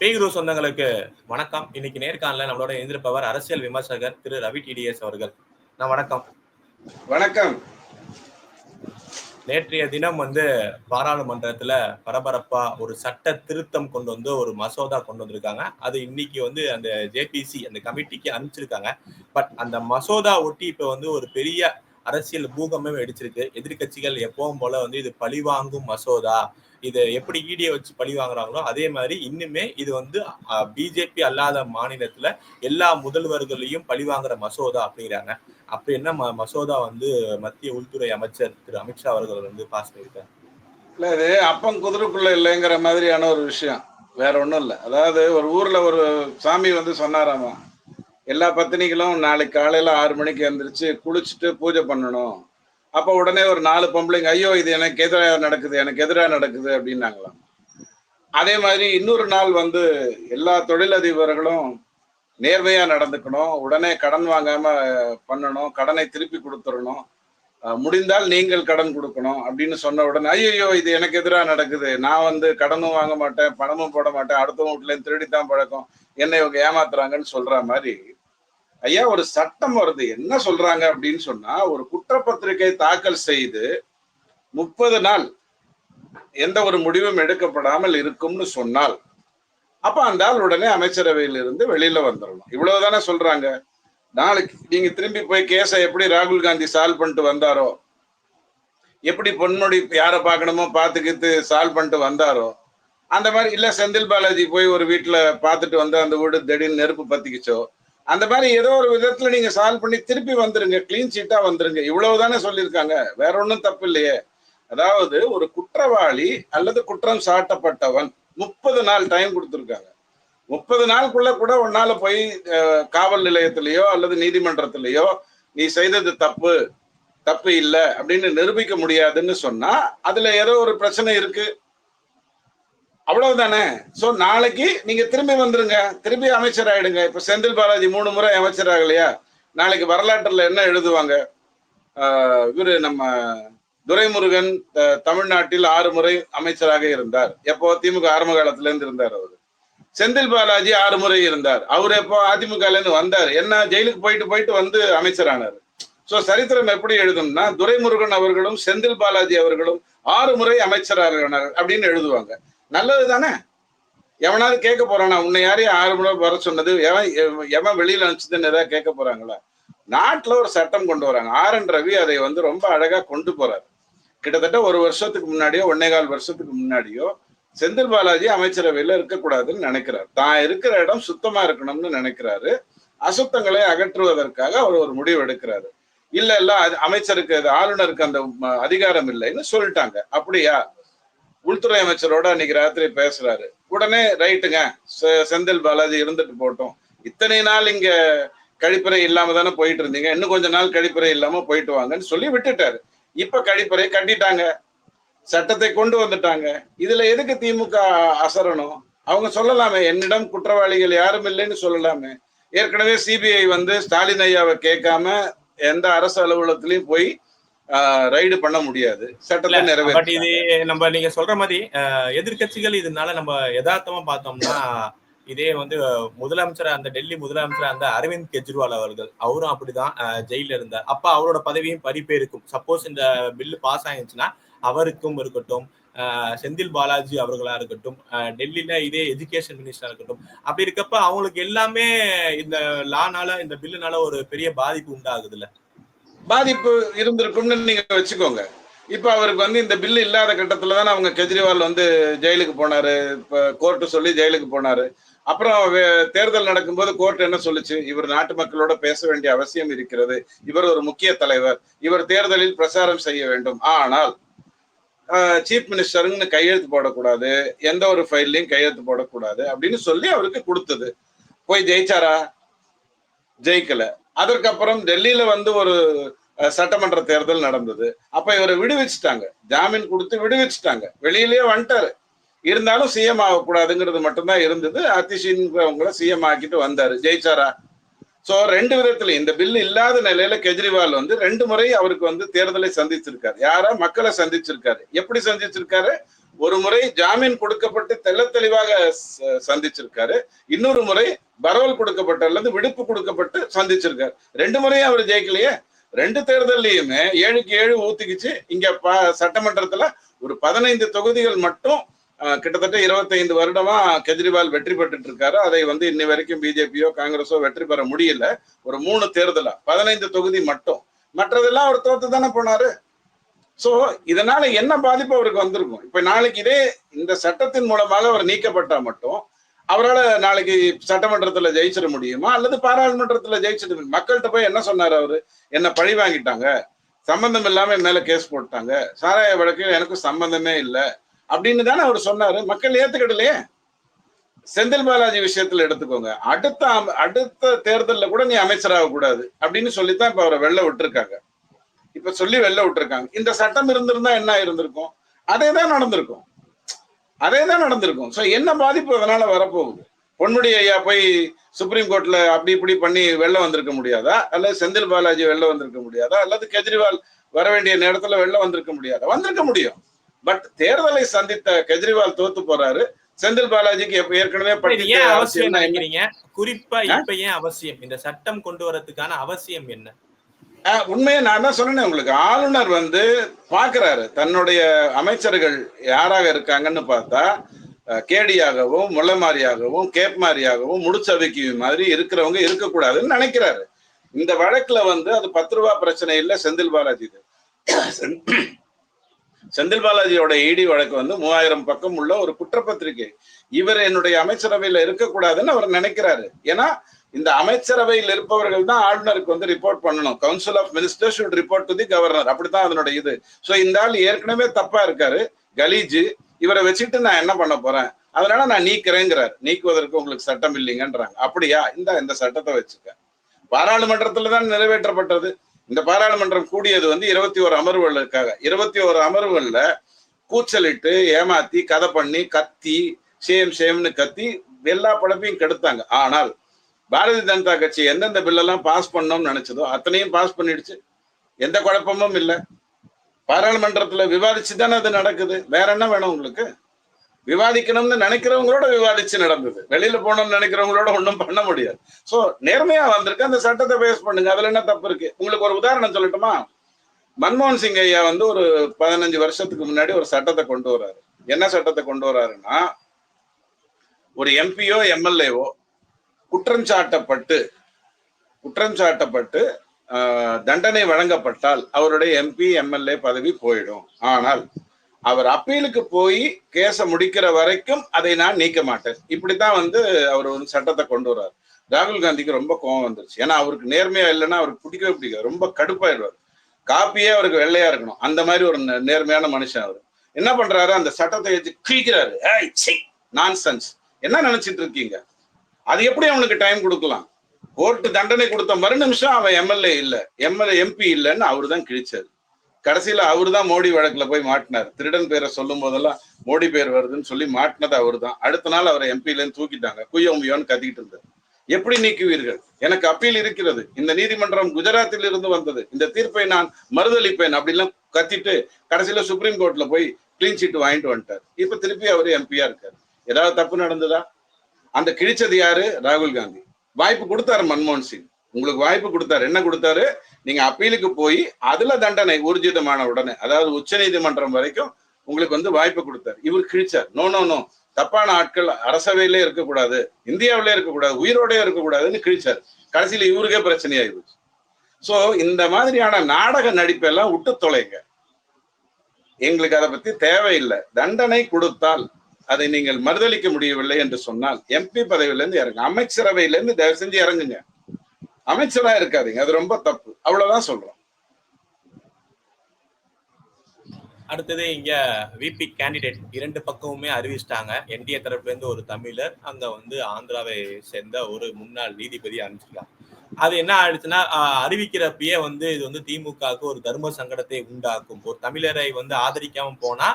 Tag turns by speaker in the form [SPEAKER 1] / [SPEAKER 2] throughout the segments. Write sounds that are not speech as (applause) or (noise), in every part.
[SPEAKER 1] பேகுரு சொந்தங்களுக்கு வணக்கம். இன்னைக்கு நேர்காணல நம்மளோட எந்திருப்பவர் அரசியல் விமர்சகர் திரு ரவி டிடிஎஸ் அவர்கள். நான் வணக்கம்.
[SPEAKER 2] வணக்கம்.
[SPEAKER 1] நேற்றைய தினம் வந்து பாராளுமன்றத்துல பரபரப்பா ஒரு சட்ட திருத்தம் கொண்டு வந்து ஒரு மசோதா கொண்டு வந்திருக்காங்க. அது இன்னைக்கு வந்து அந்த ஜேபிசி அந்த கமிட்டிக்கு அனுப்பிச்சிருக்காங்க. பட் அந்த மசோதா ஒட்டி இப்ப வந்து ஒரு பெரிய அரசியல் பூகமே வெடிச்சிருக்கு. எதிர்க்கட்சிகள் எப்பவும் போல வந்து இது பழிவாங்கும் மசோதா. இதை எப்படி ஈடியை வச்சு பழி வாங்குறாங்களோ அதே மாதிரி இன்னுமே இது வந்து பிஜேபி அல்லாத மாநிலத்துல எல்லா முதல்வர்களையும் பழி வாங்குற மசோதா அப்படிங்கிறாங்க. அப்படி என்ன ம- மசோதா வந்து மத்திய உள்துறை அமைச்சர் திரு அமித்ஷா அவர்கள் வந்து பாஸ் பண்ணியிருக்காரு?
[SPEAKER 2] இல்ல இது அப்பம் குதிரைக்குள்ள இல்லைங்கிற மாதிரியான ஒரு விஷயம். வேற ஒண்ணும் இல்லை. அதாவது ஒரு ஊர்ல ஒரு சாமி வந்து சொன்னாராமா எல்லா பத்தினிகளும் நாளைக்கு காலையில ஆறு மணிக்கு எந்திரிச்சு குளிச்சுட்டு பூஜை பண்ணணும். அப்ப உடனே ஒரு நாலு பொம்பளைங்க ஐயோ இது எனக்கு எதிராக நடக்குது எனக்கு எதிராக நடக்குது அப்படின்னாங்களாம். அதே மாதிரி இன்னொரு நாள் வந்து எல்லா தொழிலதிபர்களும் நேர்மையா நடந்துக்கணும் உடனே கடன் வாங்காம பண்ணணும் கடனை திருப்பி கொடுத்துடணும் முடிந்தால் நீங்கள் கடன் கொடுக்கணும் அப்படின்னு சொன்ன உடனே ஐயோ இது எனக்கு எதிராக நடக்குது நான் வந்து கடனும் வாங்க மாட்டேன் பணமும் போட மாட்டேன் அடுத்தவங்க வீட்டுல திருடித்தான் பழக்கம் என்னை இவங்க ஏமாத்துறாங்கன்னு சொல்ற மாதிரி ஐயா ஒரு சட்டம் வருது. என்ன சொல்றாங்க அப்படின்னு சொன்னா ஒரு குற்றப்பத்திரிகை தாக்கல் செய்து முப்பது நாள் எந்த ஒரு முடிவும் எடுக்கப்படாமல் இருக்கும்னு சொன்னால் அப்ப அந்த ஆள் உடனே அமைச்சரவையிலிருந்து வெளியில வந்துடணும் இவ்வளவுதானே சொல்றாங்க. நாளைக்கு நீங்க திரும்பி போய் கேஸை எப்படி ராகுல் காந்தி சால்வ் பண்ணிட்டு வந்தாரோ எப்படி பொன்முடி யாரை பார்க்கணுமோ பார்த்துக்கிட்டு சால்வ் பண்ணிட்டு வந்தாரோ அந்த மாதிரி இல்ல செந்தில் பாலாஜி போய் ஒரு வீட்டுல பார்த்துட்டு வந்து அந்த வீடு திடீர்னு நெருப்பு பத்திக்கிச்சோ அந்த மாதிரி ஏதோ ஒரு விதத்துல நீங்க சால்வ் பண்ணி திருப்பி வந்துருங்க கிளீன் சீட்டா வந்துருங்க. இவ்வளவுதானே சொல்லியிருக்காங்க. வேற ஒன்றும் தப்பு இல்லையே அதாவது ஒரு குற்றவாளி அல்லது குற்றம் சாட்டப்பட்டவன் முப்பது நாள் டைம் கொடுத்துருக்காங்க. முப்பது நாளுக்குள்ள கூட உன்னால போய் காவல் நிலையத்திலேயோ அல்லது நீதிமன்றத்திலேயோ நீ செய்தது தப்பு தப்பு இல்லை அப்படின்னு நிரூபிக்க முடியாதுன்னு சொன்னா அதுல ஏதோ ஒரு பிரச்சனை இருக்கு. அவ்வளவுதானே? சோ நாளைக்கு நீங்க திரும்பி வந்துருங்க. திரும்பி அமைச்சர் ஆயிடுங்க இப்ப செந்தில் பாலாஜி மூணு முறை அமைச்சர் ஆகலையா நாளைக்கு வரலாற்றுல என்ன எழுதுவாங்க? ஆஹ் இவரு நம்ம துரைமுருகன் தமிழ்நாட்டில் ஆறு முறை அமைச்சராக இருந்தார். எப்போ? திமுக ஆரம்ப காலத்துல இருந்து இருந்தார் அவரு. செந்தில் பாலாஜி ஆறு முறை இருந்தார். அவர் எப்போ? அதிமுகல இருந்து வந்தார். என்ன? ஜெயிலுக்கு போயிட்டு போயிட்டு வந்து அமைச்சரானார். சோ சரித்திரம் எப்படி எழுதும்னா துரைமுருகன் அவர்களும் செந்தில் பாலாஜி அவர்களும் ஆறு முறை அமைச்சராக அப்படின்னு எழுதுவாங்க. நல்லது தானே எவனாவது கேட்க போறானா? உன்னை யாரையும் ஆறு மணி வர சொன்னது? எவன் எவன் எவன் வெளியில அனுப்பிச்சதுன்னு ஏதாவது கேட்க போறாங்களா? நாட்டுல ஒரு சட்டம் கொண்டு வராங்க. ஆர் என் ரவி அதை வந்து ரொம்ப அழகா கொண்டு போறாரு. கிட்டத்தட்ட ஒரு வருஷத்துக்கு முன்னாடியோ ஒன்னே கால் வருஷத்துக்கு முன்னாடியோ செந்தில் பாலாஜி அமைச்சரவையில இருக்கக்கூடாதுன்னு நினைக்கிறார். தான் இருக்கிற இடம் சுத்தமா இருக்கணும்னு நினைக்கிறாரு. அசுத்தங்களை அகற்றுவதற்காக அவர் ஒரு முடிவு எடுக்கிறாரு. இல்ல இல்ல அது அமைச்சருக்கு அது ஆளுநருக்கு அந்த அதிகாரம் இல்லைன்னு சொல்லிட்டாங்க. அப்படியா? உள்துறை அமைச்சரோட அன்னைக்கு ராத்திரி பேசுறாரு. உடனே ரைட்டுங்க செ- செந்தில் பாலாஜி இருந்துட்டு போட்டோம் இத்தனை நாள் இங்க கழிப்பறை இல்லாம தானே போயிட்டு இருந்தீங்க. இன்னும் கொஞ்ச நாள் கழிப்பறை இல்லாம போயிட்டு வாங்கன்னு சொல்லி விட்டுட்டாரு. இப்ப கழிப்பறை கட்டிட்டாங்க. சட்டத்தை கொண்டு வந்துட்டாங்க. இதுல எதுக்கு திமுக அசரணும்? அவங்க சொல்லலாமே என்னிடம் குற்றவாளிகள் யாரும் இல்லைன்னு சொல்லலாமே. ஏற்கனவே சிபிஐ வந்து ஸ்டாலின் ஐயாவை கேட்காம எந்த அரசு அலுவலகத்திலையும் போய் ரைடு பண்ண முடியாது. சட்டத்தை நிறைவேற்ற
[SPEAKER 1] இது நம்ம நீங்க சொல்ற மாதிரி அஹ், எதிர்க்கட்சிகள் இதனால நம்ம யதார்த்தமா பார்த்தோம்னா இதே வந்து முதலமைச்சர் அந்த டெல்லி முதலமைச்சர் அந்த அரவிந்த் கெஜ்ரிவால் அவர்கள் அவரும் அப்படிதான் ஜெயில இருந்தார். அப்ப அவரோட பதவியும் பறிப்பேருக்கும். சப்போஸ் இந்த பில்லு பாஸ் ஆயிருச்சுன்னா அவருக்கும் இருக்கட்டும் செந்தில் பாலாஜி அவர்களா இருக்கட்டும் டெல்லியில இதே எஜுகேஷன் மினிஸ்டரா இருக்கட்டும். அப்படி இருக்கப்ப அவங்களுக்கு எல்லாமே இந்த லானால இந்த பில்லுனால ஒரு பெரிய பாதிப்பு உண்டாகுதுல்ல.
[SPEAKER 2] பாதிப்பு இருந்திருக்கும்னு நீங்க வச்சுக்கோங்க. இப்ப அவருக்கு வந்து இந்த பில்லு இல்லாத கட்டத்துல தானே அவங்க கெஜ்ரிவால் வந்து ஜெயிலுக்கு போனாரு. இப்ப கோர்ட்டு சொல்லி ஜெயிலுக்கு போனாரு. அப்புறம் தேர்தல் நடக்கும்போது கோர்ட் என்ன சொல்லுச்சு? இவர் நாட்டு மக்களோட பேச வேண்டிய அவசியம் இருக்கிறது. இவர் ஒரு முக்கிய தலைவர். இவர் தேர்தலில் பிரச்சாரம் செய்ய வேண்டும். ஆனால் சீஃப் மினிஸ்டருன்னு கையெழுத்து போடக்கூடாது. எந்த ஒரு ஃபைல்லையும் கையெழுத்து போடக்கூடாது அப்படின்னு சொல்லி அவருக்கு கொடுத்தது. போய் ஜெயிச்சாரா? ஜெயிக்கல. அதற்கப்புறம் டெல்லியில வந்து ஒரு சட்டமன்ற தேர்தல் நடந்தது. அப்ப இவரை விடுவிச்சுட்டாங்க. ஜாமீன் கொடுத்து விடுவிச்சுட்டாங்க. வெளியிலேயே வந்துட்டாரு. இருந்தாலும் சிஎம் ஆகக்கூடாதுங்கிறது மட்டும்தான் இருந்தது. அதிஷின்றவங்கள சிஎம் ஆக்கிட்டு வந்தாரு. ஜெயிச்சாரா? சோ ரெண்டு விதத்துல இந்த பில் இல்லாத நிலையில கெஜ்ரிவால் வந்து ரெண்டு முறை அவருக்கு வந்து தேர்தலை சந்திச்சிருக்காரு. யாரா? மக்களை சந்திச்சிருக்காரு. எப்படி சந்திச்சிருக்காரு? ஒரு முறை ஜாமீன் கொடுக்கப்பட்டு தெள்ள தெளிவாக ச- சந்திச்சிருக்காரு. இன்னொரு முறை பரவல் கொடுக்கப்பட்ட அல்லது விடுப்பு கொடுக்கப்பட்டு சந்திச்சிருக்காரு. ரெண்டு முறையும் அவர் ஜெயிக்கலையே? ரெண்டு தேர்தல்லையுமே ஏழுக்கு ஏழு ஊத்திக்கிச்சு. இங்க ப- சட்டமன்றத்துல ஒரு பதினைந்து தொகுதிகள் மட்டும் கிட்டத்தட்ட 25 வருடமா கெஜ்ரிவால் வெற்றி பெற்றுட்டு இருக்காரு அதை வந்து இன்னி வரைக்கும் பிஜேபியோ காங்கிரஸோ வெற்றி பெற முடியல. ஒரு மூணு தேர்தலா பதினைந்து தொகுதி மட்டும். மற்றதெல்லாம் அவர் தோத்து தானே போனாரு. சோ இதனால என்ன பாதிப்பு அவருக்கு வந்திருக்கும்? இப்ப நாளைக்கு இதே இந்த சட்டத்தின் மூலமாக அவர் நீக்கப்பட்டா மட்டும் அவரால் நாளைக்கு சட்டமன்றத்தில் ஜெயிச்சிட முடியுமா? அல்லது பாராளுமன்றத்தில் ஜெயிச்சிட முடியும்? மக்கள்கிட்ட போய் என்ன சொன்னார் அவரு? என்ன பழி வாங்கிட்டாங்க? சம்பந்தம் இல்லாம என் மேல கேஸ் போட்டாங்க. சாராய வழக்கில் எனக்கும் சம்பந்தமே இல்லை. அப்படின்னு தானே அவர் சொன்னாரு. மக்கள் ஏத்துக்கிடலையே. செந்தில் பாலாஜி விஷயத்துல எடுத்துக்கோங்க. அடுத்த அடுத்த தேர்தலில் கூட நீ அமைச்சராக கூடாது அப்படின்னு சொல்லித்தான் இப்ப அவரை வெளில விட்டுருக்காங்க. இப்ப சொல்லி வெளில விட்டுருக்காங்க. இந்த சட்டம் இருந்திருந்தா என்ன இருந்திருக்கும் அதே தான் நடந்திருக்கும். அதே தான் நடந்திருக்கும். சோ என்ன பாதிப்பு அதனால வரப்போகுது? பொன்முடி ஐயா போய் சுப்ரீம் கோர்ட்ல அப்படி இப்படி பண்ணி வெளில வந்திருக்க முடியாதா? அல்லது செந்தில் பாலாஜி வெளில வந்திருக்க முடியாதா? அல்லது கெஜ்ரிவால் வர வேண்டிய நேரத்துல வெளில வந்திருக்க முடியாதா? வந்திருக்க முடியும். பட் தேர்தலை சந்தித்த கெஜ்ரிவால் தோத்து போறாரு. செந்தில் பாலாஜிக்கு எப்ப ஏற்கனவே
[SPEAKER 1] அவசியம் குறிப்பா? இப்ப ஏன் அவசியம்? இந்த சட்டம் கொண்டு வரதுக்கான அவசியம் என்ன?
[SPEAKER 2] உண்மையை நான் தான் சொன்னேனே உங்களுக்கு. ஆளுநர் வந்து பாக்குறாரு தன்னுடைய அமைச்சர்கள் யாராக இருக்காங்கன்னு பார்த்தா கேடியாகவும் முள்ளமாரியாகவும் கேப்மாரியாகவும் முடிச்சவைக்கு மாதிரி இருக்கிறவங்க இருக்கக்கூடாதுன்னு நினைக்கிறாரு. இந்த வழக்குல வந்து அது பத்து ரூபா பிரச்சனை இல்ல செந்தில் பாலாஜி செந்தில் பாலாஜியோட இடி வழக்கு வந்து மூவாயிரம் பக்கம் உள்ள ஒரு குற்றப்பத்திரிகை. இவர் என்னுடைய அமைச்சரவையில இருக்கக்கூடாதுன்னு அவர் நினைக்கிறாரு. ஏன்னா இந்த அமைச்சரவையில் இருப்பவர்கள் தான் ஆளுநருக்கு வந்து ரிப்போர்ட் பண்ணணும். Council of minister should report to the governor அப்படித்தான் அதனுடைய இது. ஸோ இந்த ஆள் ஏற்கனவே தப்பா இருக்காரு. கலீஜு. இவரை வச்சுட்டு நான் என்ன பண்ண போறேன்? அதனால நான் நீக்கிறேங்கிறார். நீக்குவதற்கு உங்களுக்கு சட்டம் இல்லைங்கன்றாங்க. அப்படியா? இந்த இந்த சட்டத்தை வச்சுக்க. பாராளுமன்றத்துல தான் நிறைவேற்றப்பட்டது. இந்த பாராளுமன்றம் கூடியது வந்து இருபத்தி ஒரு அமர்வுகளுக்காக. இருபத்தி ஒரு அமர்வுகள்ல கூச்சலிட்டு ஏமாத்தி கதை பண்ணி கத்தி சேம் சேம்னு கத்தி எல்லா பழப்பையும் கெடுத்தாங்க. ஆனால் பாரதிய ஜனதா கட்சி எந்தெந்த பில்லெல்லாம் பாஸ் பண்ணோம்னு நினைச்சதோ அத்தனையும் பாஸ் பண்ணிடுச்சு. எந்த குழப்பமும் இல்லை. பாராளுமன்றத்துல விவாதிச்சு தானே அது நடக்குது. வேற என்ன வேணும் உங்களுக்கு? விவாதிக்கணும்னு நினைக்கிறவங்களோட விவாதிச்சு நடந்தது. வெளியில போகணும்னு நினைக்கிறவங்களோட ஒன்றும் பண்ண முடியாது. சோ நேர்மையா வந்திருக்கு. அந்த சட்டத்தை பேஸ் பண்ணுங்க. அதுல என்ன தப்பு இருக்கு? உங்களுக்கு ஒரு உதாரணம் சொல்லட்டுமா? மன்மோகன் சிங் ஐயா வந்து ஒரு பதினஞ்சு வருஷத்துக்கு முன்னாடி ஒரு சட்டத்தை கொண்டு வர்றாரு. என்ன சட்டத்தை கொண்டு வர்றாருன்னா ஒரு எம்பியோ எம்எல்ஏவோ குற்றம் சாட்டப்பட்டு குற்றம் சாட்டப்பட்டு ஆஹ், தண்டனை வழங்கப்பட்டால் அவருடைய எம்பி எம்எல்ஏ பதவி போயிடும். ஆனால் அவர் அப்பீலுக்கு போய் கேஸை முடிக்கிற வரைக்கும் அதை நான் நீக்க மாட்டேன். இப்படித்தான் வந்து அவர் ஒரு சட்டத்தை கொண்டு வர்றாரு. ராகுல் காந்திக்கு ரொம்ப கோவம் வந்துருச்சு. ஏன்னா அவருக்கு நேர்மையா இல்லைன்னா அவருக்கு பிடிக்கவே பிடிக்காது. ரொம்ப கடுப்பாயிடுவார். காப்பியே அவருக்கு வெள்ளையா இருக்கணும். அந்த மாதிரி ஒரு நேர்மையான மனுஷன் அவர். என்ன பண்றாரு? அந்த சட்டத்தை வச்சு கிழிக்கிறாரு. நான்சன்ஸ் என்ன நினைச்சிட்டு இருக்கீங்க? அது எப்படி அவனுக்கு டைம் கொடுக்கலாம்? கோர்ட்டு தண்டனை கொடுத்த மறு நிமிஷம் அவன் எம்எல்ஏ இல்ல. எம்எல்ஏ எம்பி இல்லைன்னு அவரு தான் கிழிச்சாரு. கடைசியில அவரு தான் மோடி வழக்குல போய் மாட்டினார். திருடன் பேரை சொல்லும் போதெல்லாம் மோடி பேர் வருதுன்னு சொல்லி மாட்டினது அவரு தான் அடுத்த நாள் அவரை எம்பில தூக்கிட்டாங்க. குய்யோமுயோன்னு கத்திக்கிட்டு இருந்தார். எப்படி நீக்குவீர்கள்? எனக்கு அப்பீல் இருக்கிறது. இந்த நீதிமன்றம் குஜராத்தில் இருந்து வந்தது. இந்த தீர்ப்பை நான் மறுதளிப்பேன் அப்படிலாம் கத்திட்டு கடைசியில சுப்ரீம் கோர்ட்ல போய் கிளீன் சீட் வாங்கிட்டு வந்துட்டார். இப்ப திருப்பி அவர் எம்பியா இருக்காரு. ஏதாவது தப்பு நடந்ததா? அந்த கிழிச்சது யாரு? ராகுல் காந்தி. வாய்ப்பு கொடுத்தாரு மன்மோகன் சிங். உங்களுக்கு வாய்ப்பு கொடுத்தாரு. என்ன கொடுத்தாரு? நீங்க அப்பீலுக்கு போய் அதுல தண்டனை ஊர்ஜிதமான உடனே அதாவது உச்ச நீதிமன்றம் வரைக்கும் உங்களுக்கு வந்து வாய்ப்பு கொடுத்தாரு. இவர் கிழிச்சார். நோ நோ நோ தப்பான ஆட்கள் அரசவையிலே இருக்கக்கூடாது இந்தியாவிலே இருக்கக்கூடாது உயிரோடய இருக்கக்கூடாதுன்னு கிழிச்சார். கடைசியில இவருக்கே பிரச்சனையாயிருச்சு சோ இந்த மாதிரியான நாடக நடிப்பெல்லாம் விட்டு தொலைங்க. எங்களுக்கு அதை பத்தி தேவையில்லை. தண்டனை கொடுத்தால் அதை நீங்கள் மறுதளிக்க முடியவில்லை என்று சொன்னால் எம்பி பதவியிலிருந்து இறங்க. அமைச்சரவையிலிருந்து தயவு செஞ்சு இறங்குங்க. அமைச்சரா இருக்காதீங்க. அது ரொம்ப தப்பு. அவ்வளவுதான் சொல்றோம்.
[SPEAKER 1] அடுத்தது இங்க விபி கேண்டிடேட் இரண்டு பக்கமுமே அறிவிச்சிட்டாங்க. என்டிஏ தரப்புல இருந்து ஒரு தமிழர் அங்க வந்து ஆந்திராவை சேர்ந்த ஒரு முன்னாள் நீதிபதி அறிவிச்சிருக்காங்க அது என்ன ஆயிடுச்சுன்னா அறிவிக்கிறப்பயே வந்து இது வந்து திமுகவுக்கு ஒரு தர்ம சங்கடத்தை உண்டாக்கும். ஒரு தமிழரை வந்து ஆதரிக்காம போனா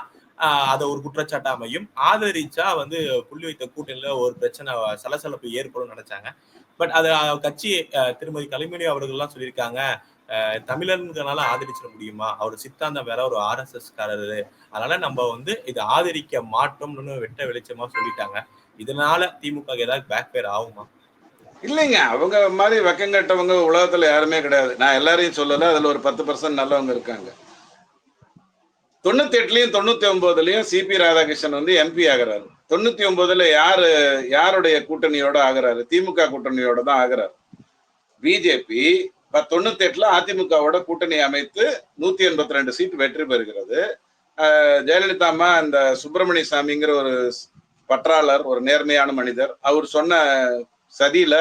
[SPEAKER 1] அதை ஒரு குற்றச்சாட்டா அமையும். ஆதரிச்சா வந்து புள்ளி வைத்த கூட்டணியில ஒரு பிரச்சனை சலசலப்பு ஏற்படும் நினைச்சாங்க. பட் அது கட்சி திருமதி கலைமணி அவர்கள்லாம் சொல்லியிருக்காங்க. தமிழர்களால ஆதரிச்சிட முடியுமா? அவர் சித்தாந்தம் வேற ஒரு ஆர்எஸ்எஸ் காரரு அதனால நம்ம வந்து இதை ஆதரிக்க மாட்டோம்னு வெட்ட வெளிச்சமா சொல்லிட்டாங்க. இதனால திமுக ஏதாவது பேக் பேர் ஆகுமா?
[SPEAKER 2] இல்லைங்க. அவங்க மாதிரி வெக்கங்கட்டவங்க உலகத்துல யாருமே கிடையாது. நான் எல்லாரையும் சொல்லல. அதுல ஒரு பத்து பர்சன்ட் நல்லவங்க இருக்காங்க. தொண்ணூத்தி எட்டுலயும் தொண்ணூத்தி ஒன்பதுலயும் சிபி ராதாகிருஷ்ணன் வந்து எம்பி ஆகிறாரு. தொண்ணூத்தி ஒன்பதுல யாரு யாருடைய கூட்டணியோட ஆகிறாரு? திமுக கூட்டணியோட தான் ஆகுறாரு. பிஜேபி தொண்ணூத்தி எட்டுல அதிமுகவோட கூட்டணி அமைத்து நூத்தி எண்பத்தி ரெண்டு சீட் வெற்றி பெறுகிறது. ஜெயலலிதா அம்மா அந்த சுப்பிரமணிய சாமிங்கிற ஒரு பற்றாளர் ஒரு நேர்மையான மனிதர். அவர் சொன்ன சதியில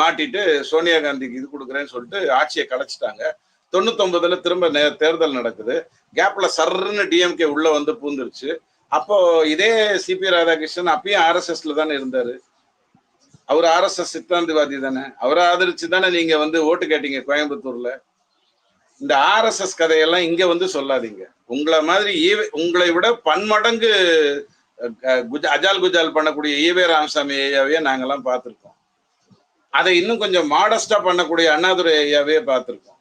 [SPEAKER 2] மாட்டிட்டு சோனியா காந்திக்கு இது கொடுக்குறேன்னு சொல்லிட்டு ஆட்சியை கலைச்சிட்டாங்க. தொண்ணூத்தொன்பதுல திரும்ப நே- தேர்தல் நடக்குது. கேப்ல சர்ன்னு டிஎம்கே உள்ள வந்து பூந்துருச்சு. அப்போ இதே சிபி ராதாகிருஷ்ணன் அப்பயும் ஆர்எஸ்எஸ்ல தானே இருந்தாரு. அவர் ஆர்எஸ்எஸ் சித்தாந்திவாதி தானே. அவரை ஆதரிச்சு தானே நீங்க வந்து ஓட்டு கேட்டீங்க கோயம்புத்தூர்ல. இந்த ஆர்எஸ்எஸ் கதையெல்லாம் இங்க வந்து சொல்லாதீங்க. உங்களை மாதிரி ஈவே- உங்களை விட பன்மடங்கு அஜால் குஜால் பண்ணக்கூடிய ஈவே ராமசாமி ஐயாவே நாங்கெல்லாம் பார்த்துருக்கோம். அதை இன்னும் கொஞ்சம் மாடஸ்டா பண்ணக்கூடிய அண்ணாதுரை ஐயாவே பார்த்துருக்கோம்.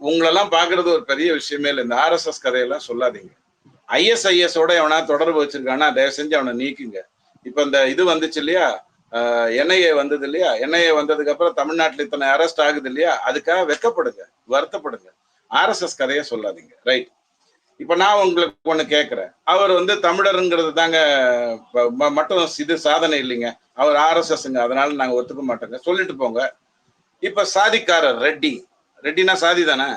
[SPEAKER 2] உங்களெல்லாம் பாக்குறது ஒரு பெரிய விஷயமே இல்லை. இந்த ஆர்எஸ்எஸ் கதையெல்லாம் சொல்லாதீங்க. ஐஎஸ்ஐஎஸோட எவனா தொடர்பு வச்சிருக்கானா தயவு செஞ்சு அவனை நீக்குங்க. இப்ப இந்த இது வந்துச்சு இல்லையா? என்ஐஏ வந்தது இல்லையா? என்ஐஏ வந்ததுக்கு அப்புறம் தமிழ்நாட்டுல இத்தனை அரெஸ்ட் ஆகுது இல்லையா? அதுக்காக வெக்கப்படுங்க வருத்தப்படுங்க. ஆர்எஸ்எஸ் கதையை சொல்லாதீங்க. ரைட் இப்ப நான் உங்களுக்கு ஒண்ணு கேட்கிறேன் அவர் வந்து தமிழருங்கிறது தாங்க ம- மட்டும் இது சாதனை இல்லைங்க. அவர் ஆர்எஸ்எஸ்ங்க அதனால நாங்க ஒத்துக்க மாட்டோங்க. சொல்லிட்டு போங்க. இப்ப சாதிக்காரர் ரெட்டி. ரெட்டினா சாதி தானே?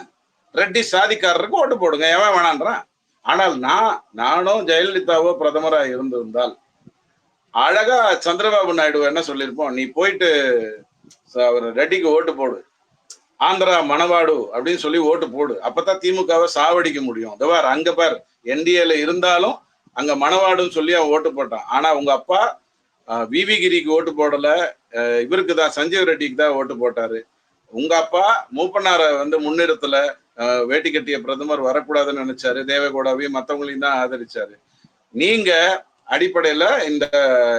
[SPEAKER 2] ரெட்டி சாதிக்காரருக்கு ஓட்டு போடுங்க எவன் வேணான்றான்? ஆனால் நான் நானும் ஜெயலலிதாவோ பிரதமரா இருந்திருந்தால் அழகா சந்திரபாபு நாயுடு என்ன சொல்லியிருப்போம்? நீ போயிட்டு அவர் ரெட்டிக்கு ஓட்டு போடு. ஆந்திரா மணவாடு அப்படின்னு சொல்லி ஓட்டு போடு. அப்பதான் திமுகவை சாவடிக்க முடியும். இதோ அங்க பார் என்டிஏல இருந்தாலும் அங்க மணவாடுன்னு சொல்லி அவன் ஓட்டு போட்டான். ஆனா உங்க அப்பா விவி கிரிக்கு ஓட்டு போடல. இவருக்கு தான் சஞ்சீவ் ரெட்டிக்கு தான் ஓட்டு போட்டாரு. உங்க அப்பா மூப்பனாரை வந்து முன்னிறுத்தல வேட்டி கட்டிய பிரதமர் வரக்கூடாதுன்னு நினைச்சாரு. தேவகோடாவையும் மற்றவங்களையும் தான் ஆதரிச்சாரு. நீங்க அடிப்படையில இந்த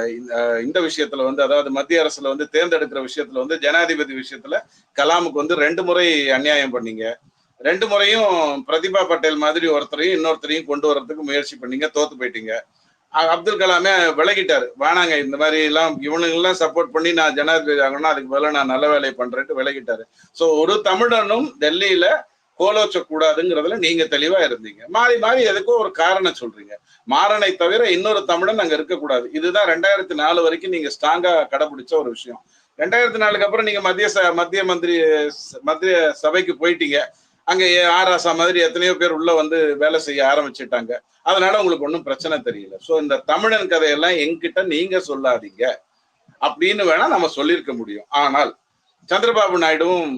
[SPEAKER 2] இந்த- இந்த விஷயத்துல வந்து அதாவது மத்திய அரசுல வந்து தேர்ந்தெடுக்கிற விஷயத்துல வந்து ஜனாதிபதி விஷயத்துல கலாமுக்கு வந்து ரெண்டு முறை அநியாயம் பண்ணீங்க. ரெண்டு முறையும் பிரதிபா பட்டேல் மாதிரி ஒருத்தரையும் இன்னொருத்தரையும் கொண்டு வர்றதுக்கு முயற்சி பண்ணீங்க தோத்து போயிட்டீங்க. அப்துல் கலாமே விலகிட்டாரு. வேணாங்க இந்த மாதிரி எல்லாம் இவனுங்கெல்லாம் சப்போர்ட் பண்ணி நான் ஜனாதிபதி ஆகணும்னா அதுக்கு பதிலா நான் நல்ல வேலையை பண்றேன்ட்டு விலகிட்டாரு. சோ ஒரு தமிழனும் டெல்லியில கோலோச்ச கூடாதுங்கிறதுல நீங்க தெளிவா இருந்தீங்க. மாறி மாறி எதுக்கோ ஒரு காரணம் சொல்றீங்க. மாறனை தவிர இன்னொரு தமிழன் அங்க இருக்கக்கூடாது. இதுதான் ரெண்டாயிரத்தி நாலு வரைக்கும் நீங்க ஸ்ட்ராங்கா கடைபிடிச்ச ஒரு விஷயம். ரெண்டாயிரத்தி நாலுக்கு அப்புறம் நீங்க மத்திய ச- மத்திய மந்திரி மத்திய சபைக்கு போயிட்டீங்க. அங்க ஆராசா மாதிரி எத்தனையோ பேர் உள்ள வந்து வேலை செய்ய ஆரம்பிச்சிட்டாங்க. அதனால உங்களுக்கு ஒன்றும் பிரச்சனை தெரியல. சோ இந்த தமிழன் கதையெல்லாம் என்கிட்ட நீங்க சொல்லாதீங்க. அப்படின்னு வேணா நம்ம சொல்லியிருக்க முடியும். ஆனால் சந்திரபாபு நாயுடுவும்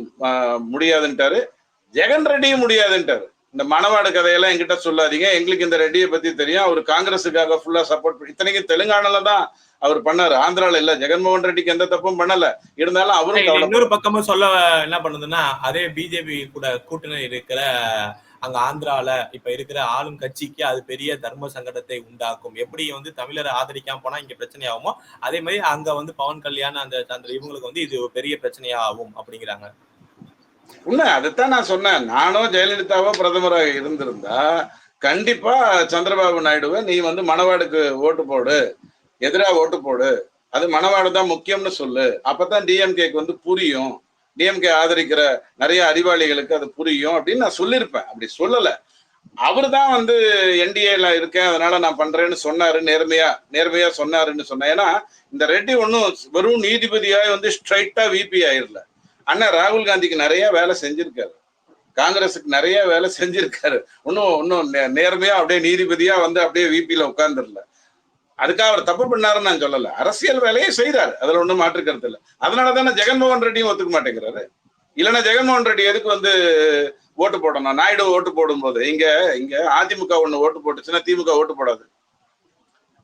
[SPEAKER 2] முடியாதுன்ட்டாரு. ஜெகன் ரெட்டியும் முடியாதுன்ட்டாரு. இந்த மணவாடு கதையெல்லாம் என்கிட்ட சொல்லாதீங்க. எங்களுக்கு இந்த ரெட்டியை பத்தி தெரியும். அவர் காங்கிரஸுக்காக ஃபுல்லா சப்போர்ட் இத்தனைக்கு இத்தனைக்கும் தெலுங்கானால தான் அவர் பண்ணாரு. ஆந்திரால இல்ல. ஜெகன்மோகன் ரெட்டிக்கு எந்த தப்பும் பண்ணல. இருந்தாலும் அவரும்.
[SPEAKER 1] இன்னொரு பக்கமும் சொல்ல என்ன பண்ணுதுன்னா அதே பிஜேபி கூட கூட்டணி இருக்கிற அங்க ஆந்திரால இப்ப இருக்கிற ஆளும் கட்சிக்கு அது பெரிய தர்ம சங்கடத்தை உண்டாக்கும். எப்படி வந்து தமிழரை ஆதரிக்காம போனா இங்க பிரச்சனை ஆகுமோ அதே மாதிரி அங்க வந்து பவன் கல்யாண் அந்த அந்த இவங்களுக்கு வந்து இது பெரிய பிரச்சனையா ஆகும் அப்படிங்கிறாங்க.
[SPEAKER 2] உண்மை அதைத்தான் நான் சொன்னேன். நானும் ஜெயலலிதாவோ பிரதமராக இருந்திருந்தா கண்டிப்பா சந்திரபாபு நாயுடுவை நீ வந்து மணவாடுக்கு ஓட்டு போடு. எதிராக ஓட்டு போடு. அது மணவாடு தான் முக்கியம்னு சொல்லு. அப்பதான் டிஎம்கேக்கு வந்து புரியும். டிஎம்கே ஆதரிக்கிற நிறைய அறிவாளிகளுக்கு அது புரியும் அப்படின்னு நான் சொல்லியிருப்பேன். அப்படி சொல்லல. அவர் தான் வந்து என்டிஏல இருக்கேன். அதனால நான் பண்றேன்னு சொன்னாரு. நேர்மையா நேர்மையா சொன்னாருன்னு சொன்னேன். ஏன்னா இந்த ரெட்டி ஒன்றும் வெறும் நீதிபதியாய் வந்து ஸ்ட்ரைட்டா விபி ஆயிரல. அண்ணா ராகுல் காந்திக்கு நிறைய வேலை செஞ்சிருக்காரு. காங்கிரஸுக்கு நிறைய வேலை செஞ்சிருக்காரு. இன்னும் ஒன்றும் நே- நேர்மையா அப்படியே நீதிபதியா வந்து அப்படியே விபியில உட்கார்ந்துடல. அதுக்காக அவர் தப்பு பண்ணாருன்னு நான் சொல்லல. அரசியல் வேலையை செய்யறாரு அதுல ஒண்ணும் மாற்று கருத்து இல்லை. அதனால தானே ஜெகன்மோகன் ரெட்டியும் ஒத்துக்க மாட்டேங்கிறாரு. இல்லைன்னா ஜெகன்மோகன் ரெட்டி எதுக்கு வந்து ஓட்டு போடணும்? நாயுடு ஓட்டு போடும்போது இங்க இங்க அதிமுக ஒண்ணு ஓட்டு போட்டுச்சுன்னா திமுக ஓட்டு போடாது.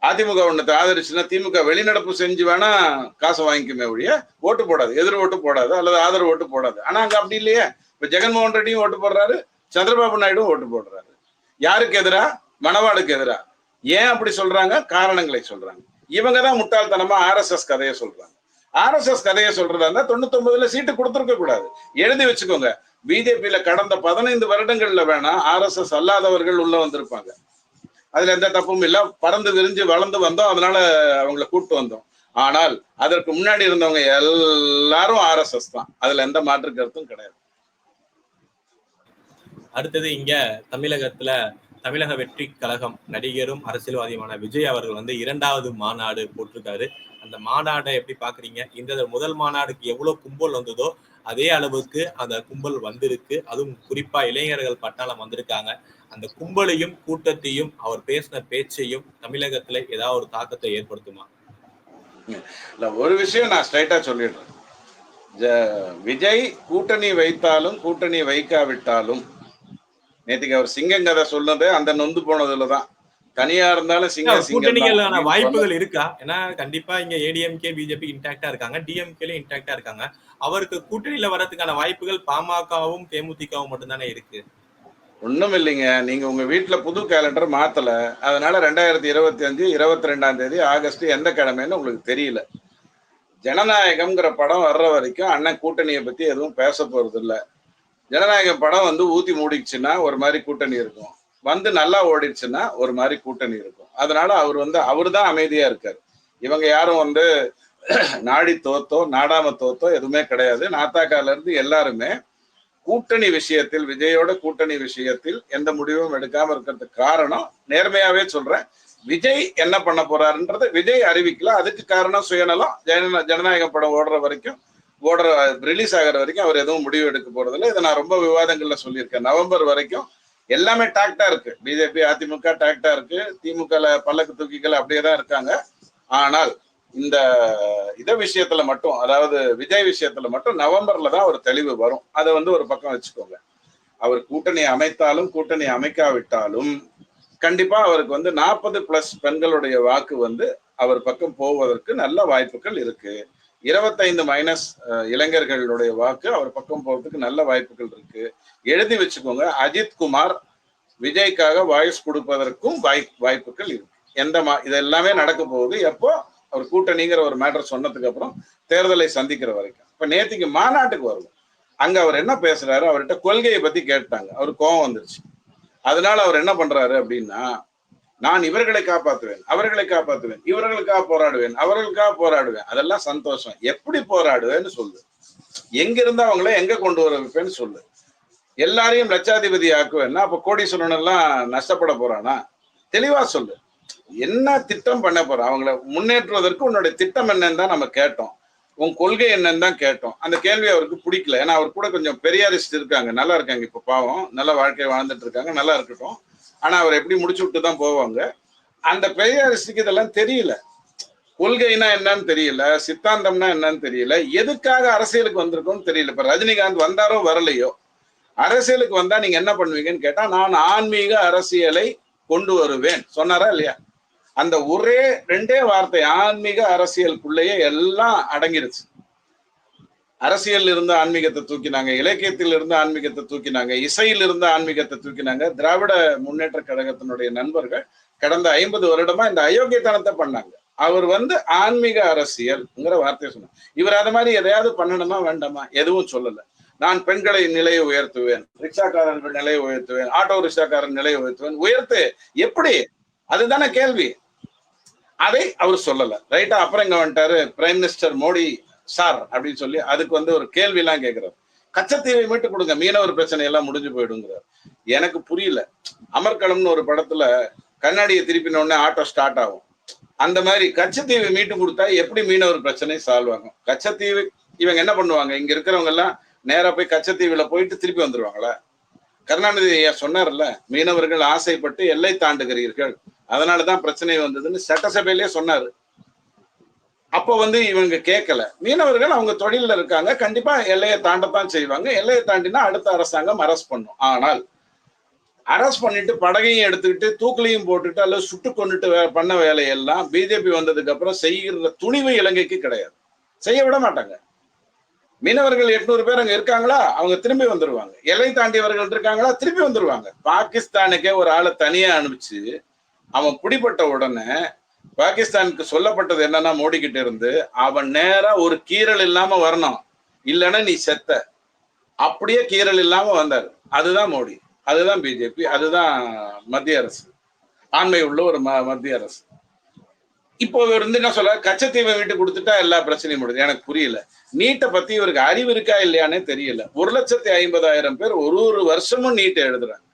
[SPEAKER 2] அதிமுக ஒண்ணு ஆதரிச்சுன்னா திமுக வெளிநடப்பு செஞ்சு வேணா காசை வாங்கிக்குமே ஒழிய ஓட்டு போடாது. எதிர் ஓட்டு போடாது. அல்லது ஆதரவு ஓட்டு போடாது. ஆனா அங்க அப்படி இல்லையே. இப்ப ஜெகன்மோகன் ரெட்டியும் ஓட்டு போடுறாரு. சந்திரபாபு நாயுடும் ஓட்டு போடுறாரு. யாருக்கு எதிரா? மணவாளுக்கு எதிரா? ஏன் அப்படி சொல்றாங்க? காரணங்களை சொல்றாங்க. இவங்க தான் முட்டாள்தனமா ஆர்எஸ்எஸ் கதையை சொல்றாங்க. ஆர்எஸ்எஸ் கதையை சொல்றதா இருந்தா தொண்ணூத்தொன்பதுல சீட்டு கொடுத்துருக்க கூடாது. எழுதி வச்சுக்கோங்க. பிஜேபியில கடந்த பதினைந்து வருடங்கள்ல வேணா ஆர்எஸ்எஸ் அல்லாதவர்கள் உள்ள வந்திருப்பாங்க. அதுல எந்த தப்பும் இல்ல. பறந்து விரிஞ்சு வளர்ந்து வந்தோம். அதனால அவங்கள கூப்பிட்டு வந்தோம். ஆனால் அதற்கு முன்னாடி இருந்தவங்க எல்லாரும் ஆர்எஸ்எஸ் தான். அதுல எந்த மாற்று கருத்தும் கிடையாது.
[SPEAKER 1] அடுத்தது இங்க தமிழகத்துல தமிழக வெற்றி கழகம் நடிகரும் அரசியல்வாதியுமான விஜய் அவர்கள் வந்து இரண்டாவது மாநாடு போட்டிருக்காரு. அந்த மாநாடை எப்படி பாக்குறீங்க? இந்த முதல் மாநாடுக்கு எவ்வளவு கும்பல் வந்ததோ அதே அளவுக்கு அந்த கும்பல் வந்திருக்கு. அதுவும் குறிப்பா இளைஞர்கள் பட்டாளம் வந்திருக்காங்க. அந்த கும்பலையும் கூட்டத்தையும் அவர் பேசின பேச்சையும் தமிழகத்துல ஏதாவது ஒரு தாக்கத்தை ஏற்படுத்துமா?
[SPEAKER 2] இல்ல ஒரு விஷயம் நான் ஸ்ட்ரைட்டா சொல்லிடுறேன். ஜ- விஜய் கூட்டணி வைத்தாலும் கூட்டணி வைக்காவிட்டாலும் நேத்துக்கு அவர் சிங்கம் கதை சொன்னது அந்த நொந்து போனதுல தான் தனியா இருந்தாலும் சிங்கம்
[SPEAKER 1] கூட்டணிகளான. வாய்ப்புகள் இருக்கா? ஏன்னா கண்டிப்பா இங்க ஏடிஎம்கே பிஜேபி இன்டாக்டா இருக்காங்க. டிஎம்கேல இன்டாக்டா இருக்காங்க. அவருக்கு கூட்டணியில வர்றதுக்கான வாய்ப்புகள் பாமகவும் தேமுதிகவும் மட்டும்தானே இருக்கு?
[SPEAKER 2] ஒண்ணும் இல்லைங்க. நீங்க உங்க வீட்டுல புது கேலண்டர் மாத்தல. அதனால ரெண்டாயிரத்தி இருபத்தி அஞ்சு இருபத்தி ரெண்டாம் தேதி ஆகஸ்ட் எந்த கிழமைன்னு உங்களுக்கு தெரியல. ஜனநாயகம்ங்கிற படம் வர்ற வரைக்கும் அண்ணன் கூட்டணியை பத்தி எதுவும் பேச போறது இல்ல ஜனநாயக படம் வந்து ஊத்தி மூடிச்சுன்னா ஒரு மாதிரி கூட்டணி இருக்கும். வந்து நல்லா ஓடிடுச்சுன்னா ஒரு மாதிரி கூட்டணி இருக்கும். அதனால அவர் வந்து அவர் தான் அமைதியா இருக்காரு. இவங்க யாரும் வந்து (clears throat) நாடி தோத்தோ நாடாம தோத்தோ எதுவுமே கிடையாது. நாத்தாக்கால இருந்து எல்லாருமே கூட்டணி விஷயத்தில் விஜயோட கூட்டணி விஷயத்தில் எந்த முடிவும் எடுக்காம இருக்கிறதுக்கு காரணம் நேர்மையாவே சொல்றேன். விஜய் என்ன பண்ண போறாருன்றத விஜய் அறிவிக்கல. அதுக்கு காரணம் சுயநலம். ஜன ஜனநாயக படம் ஓடுற வரைக்கும் ஓடுற ரிலீஸ் ஆகிற வரைக்கும் அவர் எதுவும் முடிவு எடுக்க போறதில்ல. இதை நான் ரொம்ப விவாதங்கள்ல சொல்லியிருக்கேன். நவம்பர் வரைக்கும் எல்லாமே டாக்டா இருக்கு. பிஜேபி அதிமுக டாக்டா இருக்கு. திமுக பல்லக்கு தூக்கிகள் அப்படியே தான் இருக்காங்க. ஆனால் இந்த இத விஷயத்துல மட்டும் அதாவது விஜய் விஷயத்துல மட்டும் நவம்பர்ல தான் ஒரு தெளிவு வரும். அதை வந்து ஒரு பக்கம் வச்சுக்கோங்க. அவர் கூட்டணி அமைத்தாலும் கூட்டணி அமைக்காவிட்டாலும் கண்டிப்பா அவருக்கு வந்து நாற்பது பிளஸ் பெண்களுடைய வாக்கு வந்து அவர் பக்கம் போவதற்கு நல்ல வாய்ப்புகள் இருக்கு. இருபத்தைந்து மைனஸ் இளைஞர்களுடைய வாக்கு அவர் பக்கம் போறதுக்கு நல்ல வாய்ப்புகள் இருக்கு. எழுதி வச்சுக்கோங்க. அஜித் குமார் விஜய்க்காக வாய்ஸ் கொடுப்பதற்கும் வாய் வாய்ப்புகள் இருக்கு. எந்த மா இது எல்லாமே நடக்க போகுது. எப்போ? அவர் கூட்டணிங்கிற ஒரு மேட்டர் சொன்னதுக்கு அப்புறம் தேர்தலை சந்திக்கிற வரைக்கும். இப்ப நேத்திக்கு மாநாட்டுக்கு வருவோம் அங்க அவர் என்ன பேசுறாரு? அவர்கிட்ட கொள்கையை பத்தி கேட்டாங்க. அவர் கோவம் வந்துருச்சு. அதனால அவர் என்ன பண்றாரு அப்படின்னா நான் இவர்களை காப்பாத்துவேன் அவர்களை காப்பாத்துவேன் இவர்களுக்காக போராடுவேன் அவர்களுக்காக போராடுவேன். அதெல்லாம் சந்தோஷம். எப்படி போராடுவேன்னு சொல்லு. எங்க இருந்து அவங்கள எங்க கொண்டு வர வைப்பேன்னு சொல்லு. எல்லாரையும் லட்சாதிபதி ஆக்குவேன்னா அப்ப கோடீஸ்வரன் எல்லாம் நஷ்டப்பட போறானா? தெளிவா சொல்லு. என்ன திட்டம் பண்ண போற? அவங்கள முன்னேற்றுவதற்கு உன்னுடைய திட்டம் என்னன்னு தான் நம்ம கேட்டோம். உன் கொள்கை என்னன்னு தான் கேட்டோம். அந்த கேள்வி அவருக்கு பிடிக்கல. ஏன்னா அவர் கூட கொஞ்சம் பெரியாரிஸ்ட் இருக்காங்க. நல்லா இருக்காங்க. இப்ப பாவம். நல்ல வாழ்க்கையை வாழ்ந்துட்டு இருக்காங்க. நல்லா இருக்கட்டும். ஆனா அவர் எப்படி முடிச்சு விட்டு தான் போவாங்க? அந்த பெரியாரிஸ்டுக்கு இதெல்லாம் தெரியல. கொள்கைனா என்னன்னு தெரியல சித்தாந்தம்னா என்னன்னு தெரியல. எதுக்காக அரசியலுக்கு வந்திருக்கோம்னு தெரியல. இப்ப ரஜினிகாந்த் வந்தாரோ வரலையோ? அரசியலுக்கு வந்தா நீங்க என்ன பண்ணுவீங்கன்னு கேட்டா நான் ஆன்மீக அரசியலை கொண்டு வருவேன். சொன்னாரா இல்லையா? அந்த ஒரே ரெண்டே வார்த்தை ஆன்மீக அரசியலுக்குள்ளேயே எல்லாம் அடங்கிருச்சு. அரசியல் இருந்து ஆன்மீகத்தை தூக்கினாங்க இலக்கியத்தில் இருந்து ஆன்மீகத்தை தூக்கினாங்க இசையில் இருந்து ஆன்மீகத்தை தூக்கினாங்க. திராவிட முன்னேற்ற கழகத்தினுடைய நண்பர்கள் கடந்த ஐம்பது வருடமா இந்த அயோக்கியத்தனத்தை பண்ணாங்க. அவர் வந்து ஆன்மீக அரசியல்ங்கிற வார்த்தையை சொன்னார். இவர் அது மாதிரி எதையாவது பண்ணணுமா வேண்டாமா? எதுவும் சொல்லல. நான் பெண்களை நிலையை உயர்த்துவேன் ரிக்ஷாக்காரர்கள் நிலையை உயர்த்துவேன் ஆட்டோ ரிக்ஷாக்காரன் நிலையை உயர்த்துவேன். உயர்த்து எப்படி? அதுதானே கேள்வி. அதை அவர் சொல்லல. ரைட்டா அப்புறம் இங்க வந்துட்டாரு. பிரைம் மினிஸ்டர் மோடி சார் அப்படின்னு சொல்லி அதுக்கு வந்து ஒரு கேள்வி எல்லாம் கேட்கிறார் கச்சத்தீவை மீட்டு கொடுங்க மீனவர் பிரச்சனை எல்லாம் முடிஞ்சு போயிடுங்கிறார். எனக்கு புரியல. அமர்கலம்னு ஒரு படத்துல கண்ணாடியை திருப்பின உடனே ஆட்டோ ஸ்டார்ட் ஆகும். அந்த மாதிரி கச்சத்தீவை மீட்டு கொடுத்தா எப்படி மீனவர் பிரச்சனை சால்வ் ஆகும்? கச்சத்தீவு இவங்க என்ன பண்ணுவாங்க? இங்க இருக்கிறவங்க எல்லாம் நேரா போய் கச்சத்தீவுல போயிட்டு திருப்பி வந்துருவாங்களா? கருணாநிதி ஐயா சொன்னார்ல மீனவர்கள் ஆசைப்பட்டு எல்லை தாண்டுகிறீர்கள். அதனாலதான் பிரச்சனை வந்ததுன்னு சட்டசபையிலேயே சொன்னாரு. அப்போ வந்து இவங்க கேட்கல மீனவர்கள் அவங்க தொழில இருக்காங்க. கண்டிப்பா எல்லையை தாண்டத்தான் செய்வாங்க. எல்லையை தாண்டினா அடுத்த அரசாங்கம் அரஸ்ட் பண்ணும். ஆனால் அரஸ்ட் பண்ணிட்டு படகையும் எடுத்துக்கிட்டு தூக்கிலையும் போட்டுட்டு அல்லது சுட்டு கொண்டுட்டு வே- பண்ண வேலையெல்லாம் பிஜேபி வந்ததுக்கு அப்புறம் செய்கிற துணிவு இலங்கைக்கு கிடையாது. செய்ய விட மாட்டாங்க. மீனவர்கள் எட்நூறு பேர் அங்க இருக்காங்களா? அவங்க திரும்பி வந்துருவாங்க. எல்லை தாண்டியவர்கள் இருக்காங்களா? திரும்பி வந்துருவாங்க. பாகிஸ்தானுக்கே ஒரு ஆளை தனியா அனுப்பிச்சு அவன் பிடிபட்ட உடனே பாகிஸ்தானுக்கு சொல்லப்பட்டது என்னன்னா மோடி கிட்ட இருந்து அவன் நேரா ஒரு கீறல் இல்லாம வரணும். இல்லைன்னா நீ செத்த. அப்படியே கீறல் இல்லாம வந்தார். அதுதான் மோடி. அதுதான் பிஜேபி. அதுதான் மத்திய அரசு. ஆண்மை உள்ள ஒரு ம- மத்திய அரசு. இப்போ இவர் வந்து என்ன சொல்ல கச்சத்தீவை விட்டு கொடுத்துட்டா எல்லா பிரச்சனையும் முடியுது எனக்கு புரியல. நீட்டை பத்தி இவருக்கு அறிவு இருக்கா இல்லையானே தெரியல. ஒரு லட்சத்தி ஐம்பதாயிரம் பேர் ஒரு ஒரு வருஷமும் நீட்டை எழுதுறாங்க.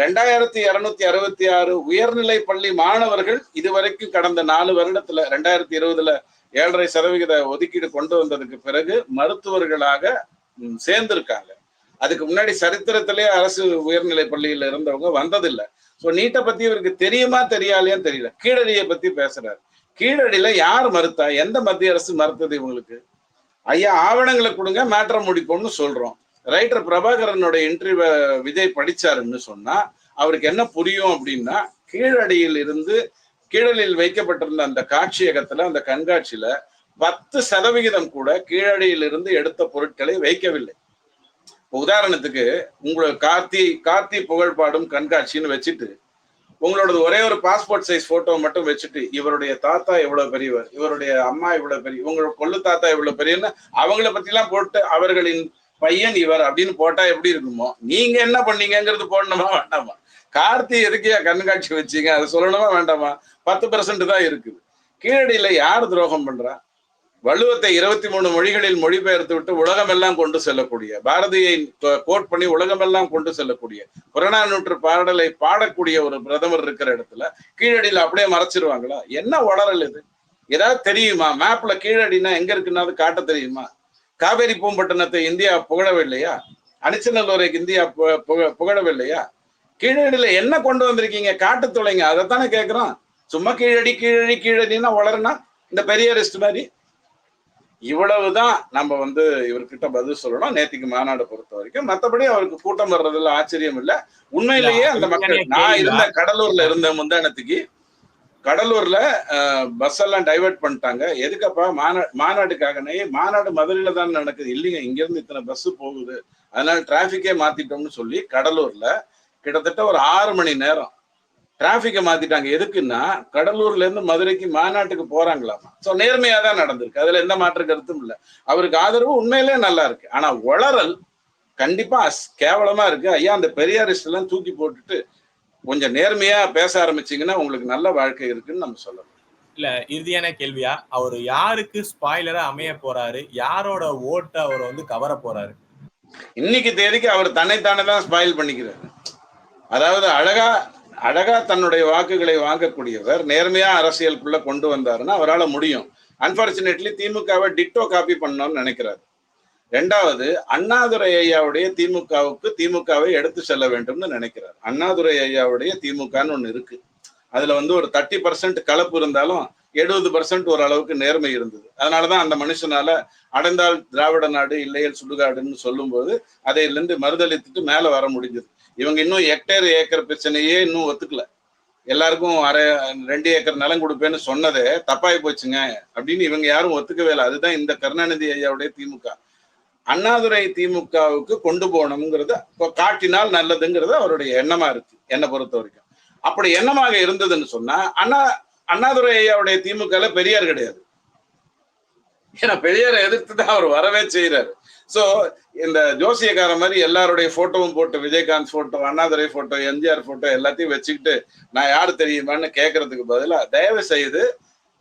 [SPEAKER 2] ரெண்டாயிரத்தி இருநூத்தி அறுபத்தி ஆறு உயர்நிலை பள்ளி மாணவர்கள் இதுவரைக்கும் கடந்த நாலு வருடத்துல ரெண்டாயிரத்தி இருபதுல ஏழரை சதவிகித ஒதுக்கீடு கொண்டு வந்ததுக்கு பிறகு மருத்துவர்களாக சேர்ந்திருக்காங்க. அதுக்கு முன்னாடி சரித்திரத்திலே அரசு உயர்நிலை பள்ளியில இருந்தவங்க வந்ததில்லை. சோ நீட்டை பத்தி இவருக்கு தெரியுமா தெரியாலையான்னு தெரியல. கீழடியை பத்தி பேசுறாரு. கீழடியில யார் மறுத்தா எந்த மத்திய அரசு மறுத்தது இவங்களுக்கு? ஐயா ஆவணங்களை கொடுங்க மேட்டரை முடிப்போம்னு சொல்றோம். ரைட்டர் பிரபாகரனோட இன்டர்வியூ விஜய் படிச்சாருன்னு சொன்னா அவருக்கு என்ன புரியும் அப்படின்னா கீழடியில் இருந்து கீழலில் வைக்கப்பட்டிருந்த அந்த காட்சியகத்துல அந்த கண்காட்சியில பத்து சதவிகிதம் கூட கீழடியில் இருந்து எடுத்த பொருட்களை வைக்கவில்லை. உதாரணத்துக்கு உங்களோட கார்த்தி கார்த்தி புகழ்பாடும் கண்காட்சின்னு வச்சுட்டு உங்களோட ஒரே ஒரு பாஸ்போர்ட் சைஸ் போட்டோ மட்டும் வச்சுட்டு இவருடைய தாத்தா எவ்வளவு பெரியவர் இவருடைய அம்மா இவ்வளவு பெரிய உங்களோட கொள்ளு தாத்தா இவ்வளவு பெரியன்னு அவங்கள பத்தி எல்லாம் போட்டு அவர்களின் பையன் இவர் அப்படின்னு போட்டா எப்படி இருக்குமோ? நீங்க என்ன பண்ணீங்கிறது போடணுமா வேண்டாமா? கார்த்தி எதுக்கியா கண்காட்சி வச்சீங்க? அதை சொல்லணுமா வேண்டாமா? பத்து பெர்சன்ட் தான் இருக்குது. கீழடியில யார் துரோகம் பண்றா? வள்ளுவத்தை இருபத்தி மூணு மொழிகளில் மொழிபெயர்த்து விட்டு உலகமெல்லாம் கொண்டு செல்லக்கூடிய பாரதியை கோட் பண்ணி உலகமெல்லாம் கொண்டு செல்லக்கூடிய புறநானூற்று பாடலை பாடக்கூடிய ஒரு பிரதமர் இருக்கிற இடத்துல கீழடியில அப்படியே மறைச்சிருவாங்களா? என்ன உளறல் இது? ஏதாவது தெரியுமா? மேப்ல கீழடினா எங்க இருக்குன்னாவது காட்ட தெரியுமா? காவேரி பூம்பட்டினத்தை இந்தியா புகழவில்லையா? அணிச்சநல்லூரை இந்தியா புகழவில்லையா? கீழடியில என்ன கொண்டு வந்திருக்கீங்க? காட்டு தொலைங்க அதைத்தானே கேக்குறோம். சும்மா கீழடி கீழடி கீழடின்னா வளருனா இந்த பெரியாரிஸ்ட் மாதிரி. இவ்வளவுதான் நம்ம வந்து இவர்கிட்ட பதில் சொல்லணும். நேத்திக்கு மாநாடு பொறுத்த வரைக்கும். மத்தபடி அவருக்கு கூட்டம் வர்றதுல ஆச்சரியம் இல்ல உண்மையிலேயே அந்த மக்கள் நான் இருந்த கடலூர்ல இருந்த முந்தானத்துக்கு கடலூர்ல பஸ் எல்லாம் டைவர்ட் பண்ணிட்டாங்க. எதுக்கப்பா? மாநா மாநாடுக்காகனே மாநாடு மதுரையில தான் நடக்குது. இல்லைங்க இங்கிருந்து இத்தனை பஸ் போகுது. அதனால டிராபிக்கே மாத்திட்டோம்னு சொல்லி கடலூர்ல கிட்டத்தட்ட ஒரு ஆறு மணி நேரம் டிராபிக்கை மாத்திட்டாங்க. எதுக்குன்னா கடலூர்ல இருந்து மதுரைக்கு மாநாட்டுக்கு போறாங்களாமா? சோ நேர்மையா தான் நடந்திருக்கு. அதுல எந்த மாற்று கருத்தும் இல்ல. அவருக்கு ஆதரவு உண்மையிலே நல்லா இருக்கு. ஆனா உளறல் கண்டிப்பா கேவலமா இருக்கு. ஐயா அந்த பெரியாரிஸ்ட் எல்லாம் தூக்கி போட்டுட்டு கொஞ்சம் நேர்மையா பேச ஆரம்பிச்சீங்கன்னா உங்களுக்கு நல்ல வாழ்க்கை இருக்குன்னு நம்ம சொல்லலாம்
[SPEAKER 1] இல்ல இறுதியான கேள்வியா? அவர் யாருக்கு ஸ்பாய்லரா அமைய போறாரு? யாரோட ஓட்ட அவர் வந்து கவர போறாரு?
[SPEAKER 2] இன்னைக்கு தேதிக்கு அவர் தன்னைத்தானே தான் ஸ்பாயில் பண்ணிக்கிறாரு. அதாவது அழகா அழகா தன்னுடைய வாக்குகளை வாங்கக்கூடியவர் நேர்மையா அரசியலுக்குள்ள கொண்டு வந்தாருன்னா அவரால் முடியும். அன்பார்ச்சுனேட்லி திமுகவை டிட்டோ காப்பி பண்ணணும்னு நினைக்கிறாரு. ரெண்டாவது அண்ணாதுரை ஐயாவுடைய திமுகவுக்கு திமுகவை எடுத்து செல்ல வேண்டும்னு நினைக்கிறார். அண்ணாதுரை ஐயாவுடைய திமுகன்னு ஒண்ணு இருக்கு. அதுல வந்து ஒரு தேர்ட்டி பர்சன்ட் கலப்பு இருந்தாலும் எழுபது பர்சன்ட் ஓரளவுக்கு நேர்மை இருந்தது. அதனாலதான் அந்த மனுஷனால அடைந்தால் திராவிட நாடு இல்லையல் சுடுகாடுன்னு சொல்லும்போது அதையிலிருந்து மறுதளித்துட்டு மேல வர முடிஞ்சது. இவங்க இன்னும் ஹெக்டேர் ஏக்கர் பிரச்சனையே இன்னும் ஒத்துக்கல. எல்லாருக்கும் அரை ரெண்டு ஏக்கர் நிலம் கொடுப்பேன்னு சொன்னதே தப்பாயி போச்சுங்க அப்படின்னு இவங்க யாரும் ஒத்துக்கவே இல்லை. அதுதான் இந்த கருணாநிதி ஐயாவுடைய திமுக. அண்ணாதுரை திமுகவுக்கு கொண்டு போகணுங்கிறத இப்போ காட்டினால் நல்லதுங்கிறது அவருடைய எண்ணமா இருக்கு என்னை பொறுத்த வரைக்கும். அப்படி எண்ணமாக இருந்ததுன்னு சொன்னா அண்ணா அண்ணாதுரை ஐயாவுடைய திமுகல பெரியார் கிடையாது. ஏன்னா பெரியாரை எதிர்த்து தான் அவர் வரவே செய்யறாரு சோ இந்த ஜோசியக்கார மாதிரி எல்லாருடைய போட்டோவும் போட்டு Vijayakanth photo Annadurai photo MGR photo எல்லாத்தையும் வச்சுக்கிட்டு நான் யாரு தெரியுமான்னு கேட்கறதுக்கு பதிலா தயவு செய்து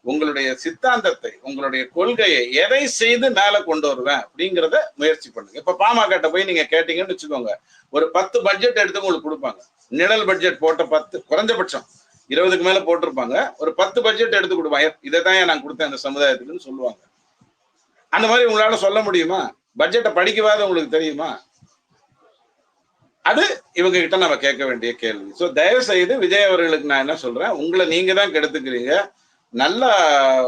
[SPEAKER 2] உங்களுடைய சித்தாந்தத்தை உங்களுடைய கொள்கையை எதை செய்து மேல கொண்டு வருவேன் அப்படிங்கிறத முயற்சி பண்ணுங்க. இப்ப பாமக போய் நீங்க கேட்டீங்கன்னு வச்சுக்கோங்க. ஒரு பத்து பட்ஜெட் எடுத்து உங்களுக்கு கொடுப்பாங்க. நிழல் பட்ஜெட் போட்ட பத்து குறைஞ்சபட்சம் இருபதுக்கு மேல போட்டிருப்பாங்க. ஒரு பத்து பட்ஜெட் எடுத்து கொடுப்பாங்க. இதை தான் நான் கொடுத்தேன் அந்த சமுதாயத்துக்குன்னு சொல்லுவாங்க. அந்த மாதிரி உங்களால சொல்ல முடியுமா? பட்ஜெட்டை படிக்கவாத உங்களுக்கு தெரியுமா? அது இவங்க கிட்ட நம்ம கேட்க வேண்டிய கேள்வி. சோ தயவு செய்து விஜய் அவர்களுக்கு நான் என்ன சொல்றேன்? உங்களை நீங்க தான் கெடுத்துக்கிறீங்க. நல்லா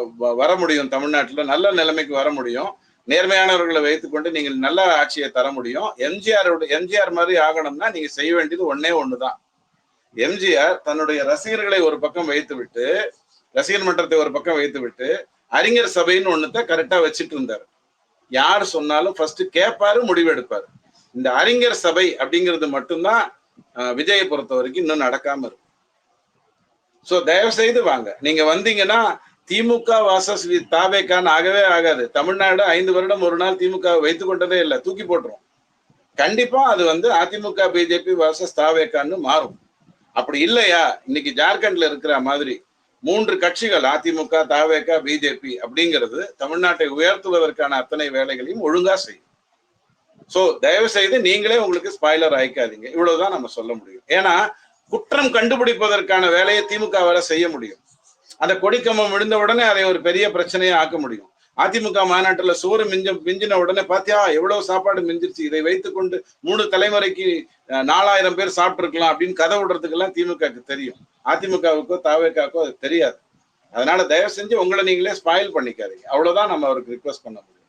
[SPEAKER 2] வ- வர முடியும் தமிழ்நாட்டில். நல்ல நிலைமைக்கு வர முடியும். நேர்மையானவர்களை வைத்துக்கொண்டு நீங்கள் நல்ல ஆட்சியை தர முடியும். எம்ஜிஆர் எம்ஜிஆர் மாதிரி ஆகணும்னா நீங்க செய்ய வேண்டியது ஒன்னே ஒண்ணுதான். எம்ஜிஆர் தன்னுடைய ரசிகர்களை ஒரு பக்கம் வைத்து விட்டு ரசிகர் மன்றத்தை ஒரு பக்கம் வைத்து விட்டு அறிஞர் சபைன்னு ஒண்ணுத்த கரெக்டா வச்சுட்டு இருந்தாரு. யார் சொன்னாலும் ஃபர்ஸ்ட் கேட்பாரு முடிவெடுப்பாரு. இந்த அறிஞர் சபை அப்படிங்கிறது மட்டும்தான் விஜயை பொறுத்த வரைக்கும் இன்னும் நடக்காம இருக்கு. சோ தயவு செய்து வாங்க. நீங்க வந்தீங்கன்னா திமுக வாசஸ் தாவேக்கான் ஆகவே ஆகாது. தமிழ்நாடு ஐந்து வருடம் ஒரு நாள் திமுக வைத்து கொண்டதே இல்லை. தூக்கி போட்டுரும். கண்டிப்பா அது வந்து அதிமுக பிஜேபி வாசஸ் தாவேக்கான்னு மாறும். அப்படி இல்லையா? இன்னைக்கு ஜார்க்கண்ட்ல இருக்கிற மாதிரி மூன்று கட்சிகள் அதிமுக தாவேக்கா பிஜேபி அப்படிங்கிறது தமிழ்நாட்டை உயர்த்துவதற்கான அத்தனை வேலைகளையும் ஒழுங்கா செய்யும். சோ தயவு செய்து நீங்களே உங்களுக்கு ஸ்பாய்லர் ஆயிக்காதீங்க. இவ்வளவுதான் நம்ம சொல்ல முடியும். ஏன்னா குற்றம் கண்டுபிடிப்பதற்கான வேலையை திமுகவால செய்ய முடியும். அந்த கொடிக்கம்பம் விழுந்த உடனே அதை ஒரு பெரிய பிரச்சனையை ஆக்க முடியும். அதிமுக மாநாட்டுல சோறு மிஞ்ச மிஞ்சின உடனே பாத்தியா எவ்வளவு சாப்பாடு மிஞ்சிருச்சு? இதை வைத்துக்கொண்டு மூணு தலைமுறைக்கு நாலாயிரம் பேர் சாப்பிட்டு இருக்கலாம் அப்படின்னு கதை விடுறதுக்கெல்லாம் திமுகவுக்கு தெரியும். அதிமுகவுக்கோ தாவேக்காவுக்கோ அது தெரியாது. அதனால தயவு செஞ்சு உங்களை நீங்களே ஸ்பாயில் பண்ணிக்காதீங்க. அவ்வளவுதான் நம்ம அவருக்கு ரிக்வஸ்ட் பண்ண முடியும்.